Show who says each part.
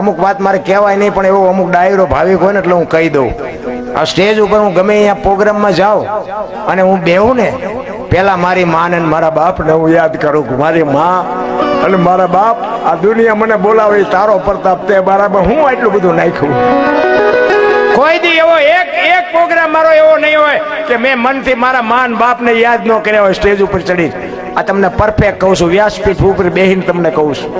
Speaker 1: અમુક વાત મારે કહેવાય નહીં, પણ એવો અમુક ડાયરો ભાવિક હોય ને એટલે હું કહી દઉં. આ સ્ટેજ ઉપર હું ગમે અહીંયા પ્રોગ્રામમાં જાઉં અને હું બેહું ને પેલા મારી માને ને મારા બાપને હું યાદ કરું કે મારી માં અને મારા બાપ આ દુનિયા મને બોલાવે તારો પ્રતાપ તે બરાબર હું આટલું બધું નાખ્યું? કોઈ દી એવો એક એક પ્રોગ્રામ મારો એવો નહીં હોય કે મેં મનથી મારા માન બાપને યાદ ન કર્યા હોય સ્ટેજ ઉપર ચડી આ તમને પરફેક્ટ કહું છું, વ્યાસપીઠ ઉપર બેહીને તમને કહું છું.